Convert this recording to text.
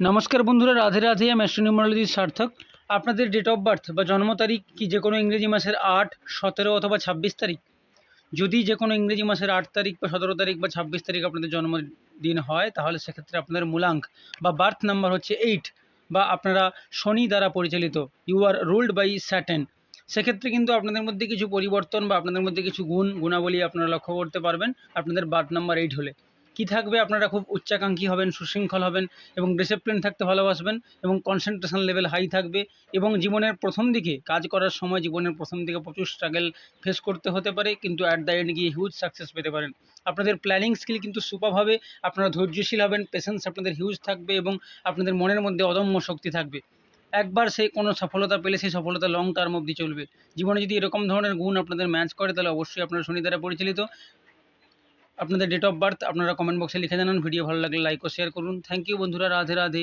নমস্কার বন্ধুরা, রাধে রাধে, আমি অ্যাস্ট্রোনিউমারোলজি সার্থক। আপনাদের ডেট অফ বার্থ বা জন্ম তারিখ কি যে কোনো ইংরেজি মাসের আট, সতেরো অথবা ছাব্বিশ তারিখ? যদি যে কোনো ইংরেজি মাসের আট তারিখ বা সতেরো তারিখ বা ছাব্বিশ তারিখ আপনাদের জন্মদিন হয়, তাহলে সেক্ষেত্রে আপনাদের মূলাঙ্ক বা বার্থ নাম্বার হচ্ছে এইট বা আপনারা শনি দ্বারা পরিচালিত you are ruled by Saturn সেক্ষেত্রে কিন্তু আপনাদের মধ্যে কিছু পরিবর্তন বা আপনাদের মধ্যে কিছু গুণ, গুণাবলী আপনারা লক্ষ্য করতে পারবেন, আপনাদের বার্থ নাম্বার এইট হলে। কি থাকবে? আপনারা খুব উচ্চাকাঙ্ক্ষী হবেন, সুশৃঙ্খল হবেন এবং ডিসিপ্লিন থাকতে ভালোবাসবেন এবং কনসেন্ট্রেশন লেভেল হাই থাকবে এবং জীবনের প্রথম দিকে, কাজ করার সময় জীবনের প্রথম দিকে প্রচুর স্ট্রাগল ফেস করতে হতে পারে, কিন্তু অ্যাট দ্য এন্ড গিয়ে হিউজ সাকসেস পেতে পারেন। আপনাদের প্ল্যানিং স্কিল কিন্তু সুপার হবে, আপনারা ধৈর্যশীল হবেন পেশেন্স আপনাদের হিউজ থাকবে এবং আপনাদের মনের মধ্যে অদম্য শক্তি থাকবে। একবার সেই কোনো সফলতা পেলে সেই সফলতা লং টার্ম অবধি চলবে। জীবনে যদি এরকম ধরনের গুণ আপনাদের ম্যাচ করে, তাহলে অবশ্যই আপনারা শনি দ্বারা পরিচালিত আপনাদের ডেট অফ বার্থ আপনারা কমেন্ট বক্সে লিখে জানান। ভিডিও ভালো লাগলে লাইক ও শেয়ার করুন। থ্যাংক ইউ বন্ধুরা, রাধে রাধে।